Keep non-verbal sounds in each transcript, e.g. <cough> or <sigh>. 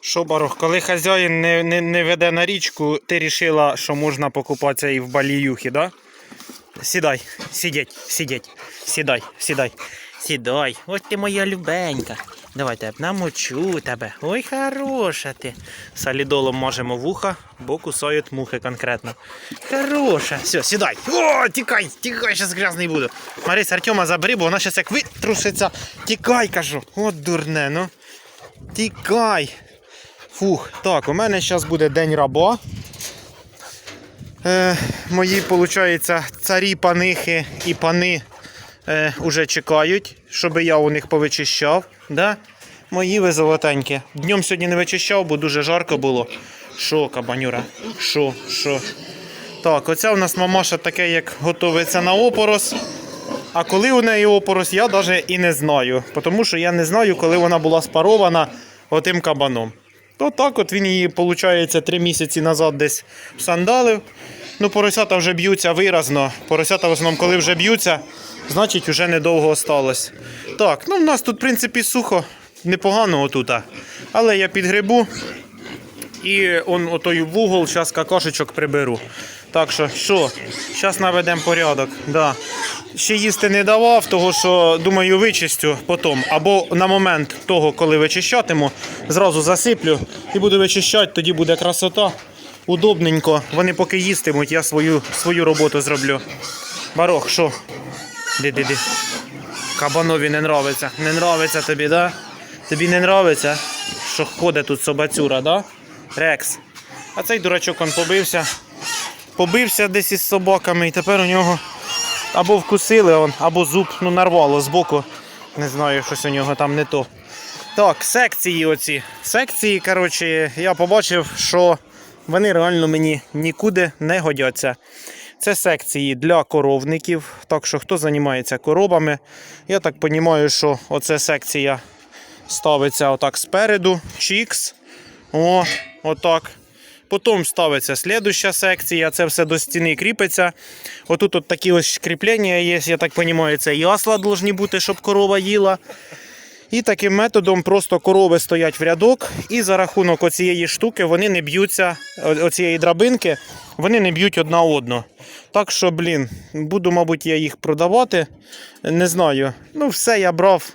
Що, Барух, коли хазяїн не, не, не веде на річку, ти рішила, що можна покупатися і в баліюхі, да? Сідай, сидіть, сидіть, сідай, сідай, сідай. Ось ти моя любенька. Давайте намочу тебе. Ой, хороша ти. Солідолом можемо вуха, бо кусають мухи конкретно. Хороша. Все, сідай. О, тікай, тікай, зараз грязний буду. Марись, Артема забери, бо вона зараз як витруситься. Тікай, кажу. От дурне, ну. Тікай. Фух, так, у мене зараз буде день раба. Е, мої, виходить, царі, панихи і пани е, уже чекають, щоб я у них повичищав. Да? Мої ви золотенькі. Днем сьогодні не вичищав, бо дуже жарко було. Що, кабанюра? Що, що? Так, оця у нас мамаша таке, як готується на опорос. А коли у неї опорос, я навіть і не знаю. Тому що я не знаю, коли вона була спарована отим кабаном. То так от він її, виходить, три місяці назад десь сандалив. Ну, поросята вже б'ються виразно. Поросята в основному, коли вже б'ються, значить вже недовго осталось. Так, ну в нас тут, в принципі, сухо, непогано отута. Але я підгребу і он отой вугол, зараз какашечок приберу. Так що, що, зараз наведемо порядок. Да. Ще їсти не давав, того що думаю, вичистю потім. Або на момент того, коли вичищатиму, зразу засиплю і буду вичищати, тоді буде красота. Удобненько. Вони поки їстимуть, я свою, свою роботу зроблю. Барох, що? Ди-ди-ди. Кабанові не нравиться. Не нравиться тобі, да? Тобі не нравиться, що ходить тут собацюра, да? Рекс. А цей дурачок он побився. Побився десь із собаками, і тепер у нього або вкусили, або зуб ну, нарвало збоку. Не знаю, щось у нього там не то. Так, секції оці. Секції, коротше, я побачив, що вони реально мені нікуди не годяться. Це секції для коровників. Так що хто займається коробами, я так розумію, що оце секція ставиться отак спереду, чікс. О, отак. Потім ставиться слідуща секція, це все до стіни кріпиться. Отут от такі ось кріплення є, я так розумію, це ясла повинні бути, щоб корова їла. І таким методом просто корови стоять в рядок, і за рахунок оцієї штуки вони не б'ються, оцієї драбинки, вони не б'ють одна одну. Так що, блін, буду, мабуть, я їх продавати. Не знаю. Ну, все я брав.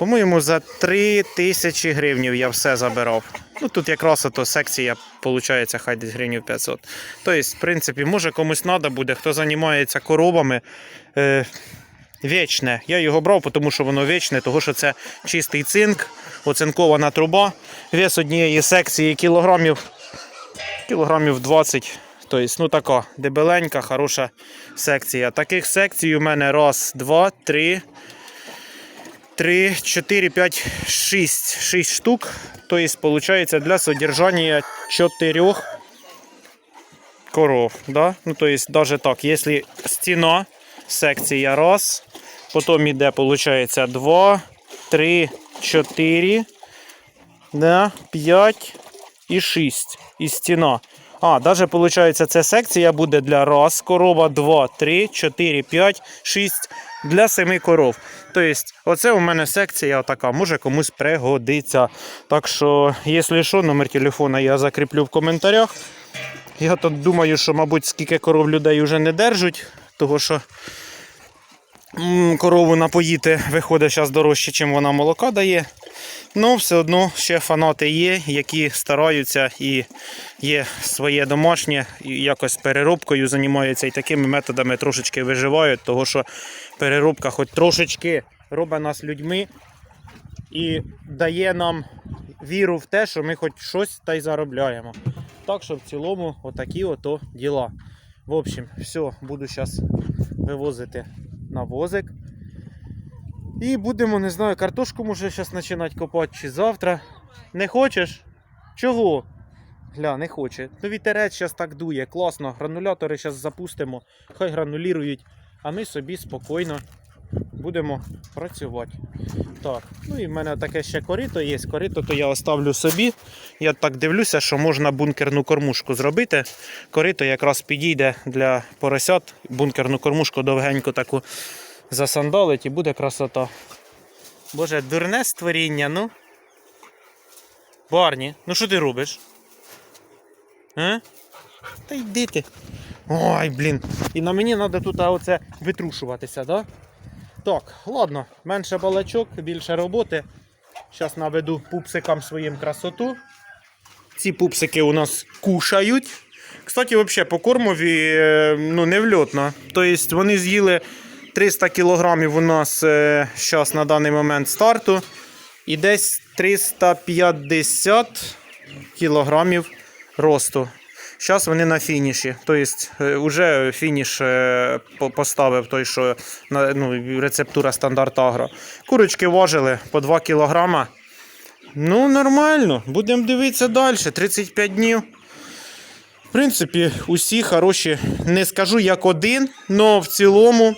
По-моєму, за 3 тисячі гривнів я все забирав. Ну тут якраз ото секція, виходить, хай десь гривнів 500. Тобто, в принципі, може комусь треба буде, хто займається коробами. Е, Вічне. Я його брав, тому що воно вічне, тому що це чистий цинк, оцинкована труба. Вес однієї секції кілограмів, кілограмів 20. Тобто, ну така дебеленька, хороша секція. Таких секцій у мене раз, два, три, три, чотири, п'ять, шість. Шість штук. Тобто, виходить, для содержання чотирьох коров. Да? Ну, то есть, даже так, если стена, секція раз, потім йде, виходить, два, три, чотири, да, п'ять і шість. І стіна. А, даже виходить, ця секція буде для раз корова, два, три, чотири, п'ять, шість для семи коров. Тобто, оце у мене секція така, може комусь пригодиться. Так що, якщо що, номер телефона я закріплю в коментарях. Я тут думаю, що, мабуть, скільки коров людей вже не держать, того що корову напоїти виходить зараз дорожче, чим вона молока дає. Ну, все одно ще фанати є, які стараються і є своє домашнє, якось переробкою займаються і такими методами трошечки виживають, того що переробка хоч трошечки робить нас людьми і дає нам віру в те, що ми хоч щось та й заробляємо. Так що в цілому отакі ото діла. В общем, все, буду зараз вивозити на возик. І будемо, не знаю, картошку може зараз починати копати чи завтра. Не хочеш? Чого? Гля, не хоче. Ну вітерець зараз так дує, класно. Гранулятори зараз запустимо, хай гранулірують, а ми собі спокійно будемо працювати. Так, ну і в мене таке ще корито є. Корито то я оставлю собі. Я так дивлюся, що можна бункерну кормушку зробити. Корито якраз підійде для поросят. Бункерну кормушку довгеньку таку засандалить і буде красота. Боже, дурне створіння, ну. Барні, ну що ти робиш? А? Та йди ти. Ой, блін. І на мені треба тут оце витрушуватися, да? Так, ладно, менше балачок, більше роботи. Зараз наведу пупсикам своїм красоту. Ці пупсики у нас кушають. Кстати, взагалі, по кормові е, ну, не вльотно. Тобто вони з'їли 300 кілограмів у нас зараз на даний момент старту. І десь 350 кілограмів росту. Зараз вони на фініші. Тобто, вже фініш е, поставив той, що ну, рецептура стандарт агро. Курочки важили по 2 кілограма. Ну, нормально. Будемо дивитися далі. 35 днів. В принципі, усі хороші. Не скажу як один, але в цілому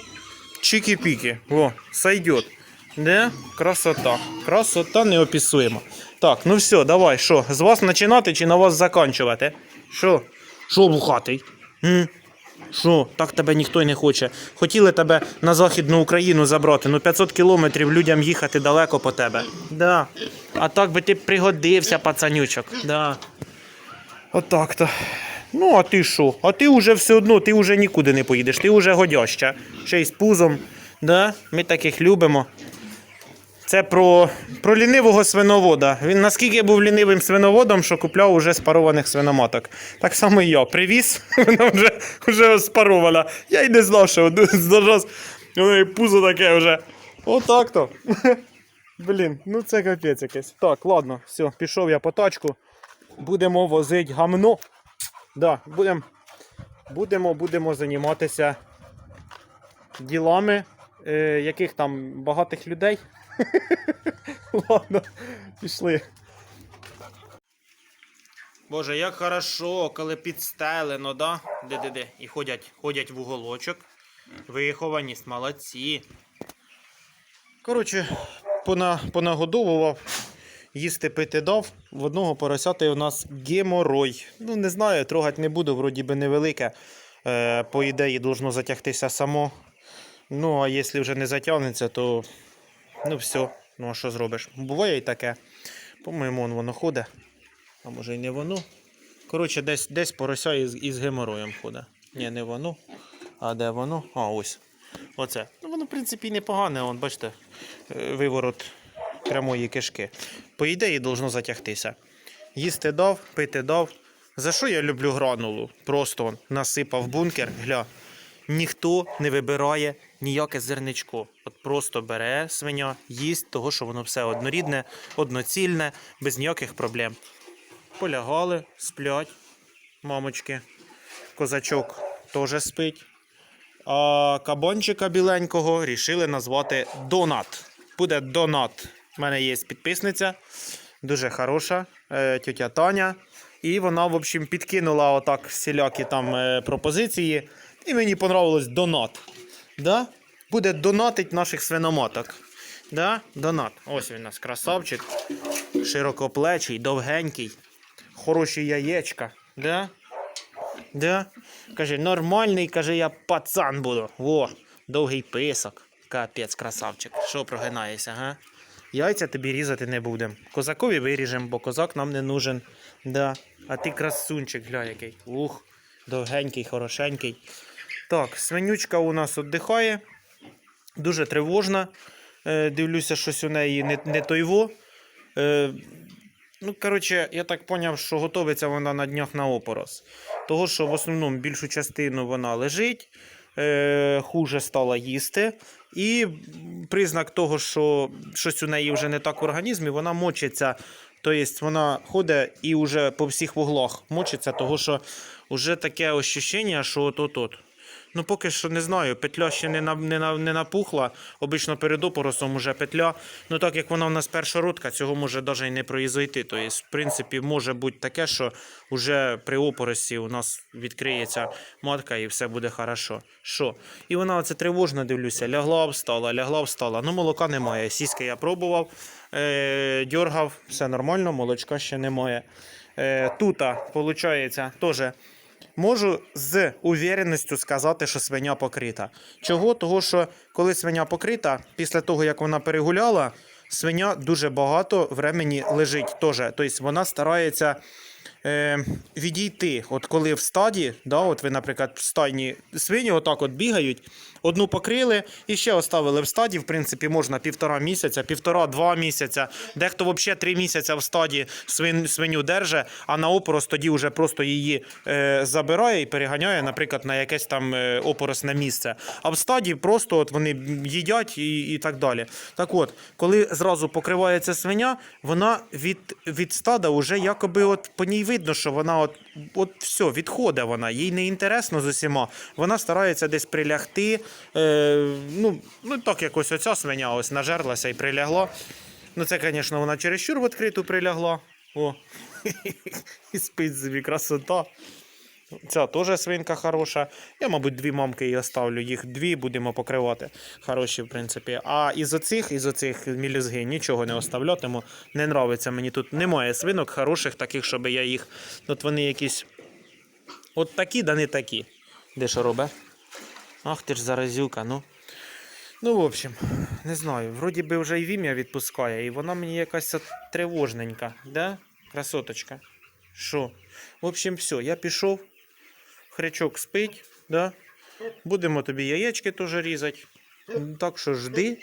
чики-піки. О, сойдет. Де? Красота. Красота неописуема. Так, ну все, давай, що, з вас починати чи на вас закінчувати? Що? Що бухатий? М? Що, так тебе ніхто й не хоче. Хотіли тебе на Західну Україну забрати, ну 500 кілометрів людям їхати далеко по тебе. Да. А так би ти пригодився, пацанючок. Да. Отак то. Ну, а ти що? А ти вже все одно, ти вже нікуди не поїдеш, ти вже годяща. Ще й з пузом. Да? Ми таких любимо. Це про, про лінивого свиновода. Він наскільки був лінивим свиноводом, що купляв уже спарованих свиноматок. Так само і я. Привіз, <laughs> вона вже, вже спарована. Я й не знав, що зараз пузо таке вже. Отак то. <laughs> Блін, ну це капець якийсь. Так, ладно, все, пішов я по тачку. Будемо возити гамно. Да, будемо, будемо, будемо займатися ділами, е, яких там багатих людей. <laughs> Ладно, пішли. Боже, як хорошо, коли підстелено, да? Де-де-де. І ходять, ходять в уголочок. Вихованість, молодці. Коротше, пона, понагодовував, їсти пити дав. В одного поросяти у нас геморой. Ну, не знаю, трогати не буду, вроді би невелике. Е, по ідеї, должно затягтися само. Ну, а якщо вже не затягнеться, то ну все. Ну, а що зробиш? Буває і таке. По-моєму, он воно ходить. А може й не воно. Коротше, десь, десь порося із, із геморроєм ходить. Ні, не воно. А де воно? А, ось. Оце. Ну, воно, в принципі, непогане, он, бачите, е, виворот прямої кишки. По ідеї, должно затягтися. Їсти дав, пити дав. За що я люблю гранулу? Просто насипав бункер, гля. Ніхто не вибирає ніяке зерничко. От просто бере свиня, їсть, того, що воно все однорідне, одноцільне, без ніяких проблем. Полягали, сплять, мамочки. Козачок теж спить. А кабанчика біленького рішили назвати Донат. Буде Донат. У мене є підписниця, дуже хороша, е, тетя Таня. І вона, в общем, підкинула отак всілякі там е, пропозиції. І мені понравилось донат. Да? Буде донатить наших свиноматок. Да? Донат. Ось він у нас красавчик. Широкоплечий, довгенький, хороші яєчка. Да? Да? Каже, нормальний, каже, я пацан буду. Во, довгий писок. Капець, красавчик. Що прогинаєшся, га? Яйця тобі різати не будемо. Козакові виріжемо, бо козак нам не нужен. Да. А ти красунчик, гля який. Ух, довгенький, хорошенький. Так, свинючка у нас віддихає. Дуже тривожна. Е, дивлюся, щось у неї не, не тойво. Е, ну, коротше, я так зрозумів, що готується вона на днях на опорос. Того, що в основному більшу частину вона лежить, е, хуже стала їсти. І признак того, що щось у неї вже не так в організмі, вона мочиться. Тобто вона ходить і вже по всіх вуглах мочиться, того що вже таке ощущення, що от-от-от. Ну, поки що не знаю, петля ще не, на, не, на, не напухла. Обично перед опоросом уже петля. Ну так як вона в нас першородка, цього може навіть і не произойти. Тобто, в принципі, може бути таке, що вже при опоросі у нас відкриється матка і все буде хорошо. Що? І вона оце тривожно дивлюся, лягла, встала, лягла, встала. Ну, молока немає. Сіськи я пробував, е, дьоргав, все нормально, молочка ще немає. Е, тута, виходить, теж Можу з увіреністю сказати, що свиня покрита. Чого? Того, що коли свиня покрита, після того як вона перегуляла свиня дуже багато времені лежить теж. Тобто вона старається е, відійти. От коли в стаді, да, от ви, наприклад, в стайні свині отак от бігають, одну покрили і ще оставили в стаді. В принципі, можна півтора місяця, півтора-два місяця. Дехто взагалі три місяці в стаді свин, свиню держить, а на опорос тоді вже просто її е, забирає і переганяє, наприклад, на якесь там е, опоросне місце. А в стаді просто от вони їдять і, і так далі. Так от, коли зразу покривається свиня, вона від, від стада вже якоби от по ній видно, що вона от, от все, відходить вона, їй не інтересно з усіма. Вона старається десь прилягти. Е, ну, ну так якось оця свиня ось нажерлася і прилягла. Ну, це, звісно, вона чересчур в відкриту прилягла. О, <laughs> і спить собі красота. Ця теж свинка хороша. Я, мабуть, дві мамки і оставлю. Їх дві будемо покривати. Хороші, в принципі. А із оцих, із оцих мілюзги нічого не оставлятиму. Не нравиться мені тут. Немає свинок хороших, таких, щоб я їх. От вони якісь. От такі, да не такі. Де що робить? Ах ти ж заразюка, ну. Ну, в общем, не знаю. Вроді би вже і в ім'я відпускає, і вона мені якась тривожненька, да? Красоточка. Що? В общем, все, я пішов. Хрячок спить, да? Будемо тобі яєчки теж різати. Так що жди.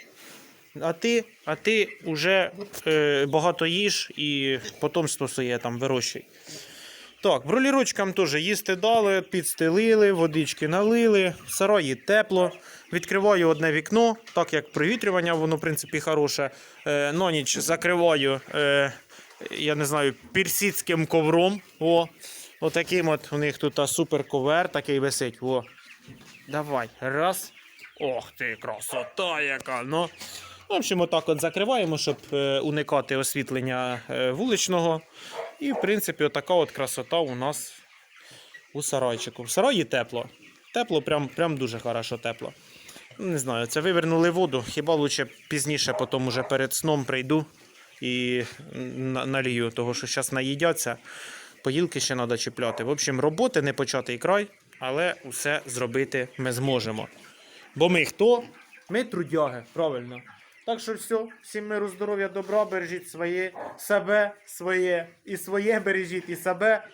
А ти, а ти вже е, багато їж і потомство своє там вирощуй. Так, бролірочкам теж їсти дали, підстелили, водички налили, в сараї тепло. Відкриваю одне вікно, так як провітрювання, воно, в принципі, хороше. Е, на ніч закриваю, е, я не знаю, персидським ковром. О, отаким от у них тут супер ковер такий висить. О. Давай, раз. Ох ти, красота яка. Ну. В общем, отак от закриваємо, щоб е, уникати освітлення е, вуличного. І, в принципі, отака от красота у нас у сарайчику. В сараї тепло. Тепло, прям, прям дуже хорошо тепло. Не знаю, це вивернули воду. Хіба лучше пізніше, потім уже перед сном прийду і налію, того що зараз наїдяться. Поїлки ще треба чіпляти. В общем, роботи не початий край, але все зробити ми зможемо. Бо ми хто? Ми трудяги, правильно. Так що все, всім миру, здоров'я, добра, бережіть своє, себе, своє, і своє бережіть, і себе,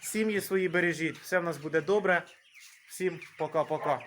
сім'ї свої бережіть. Все в нас буде добре. Всім пока-пока.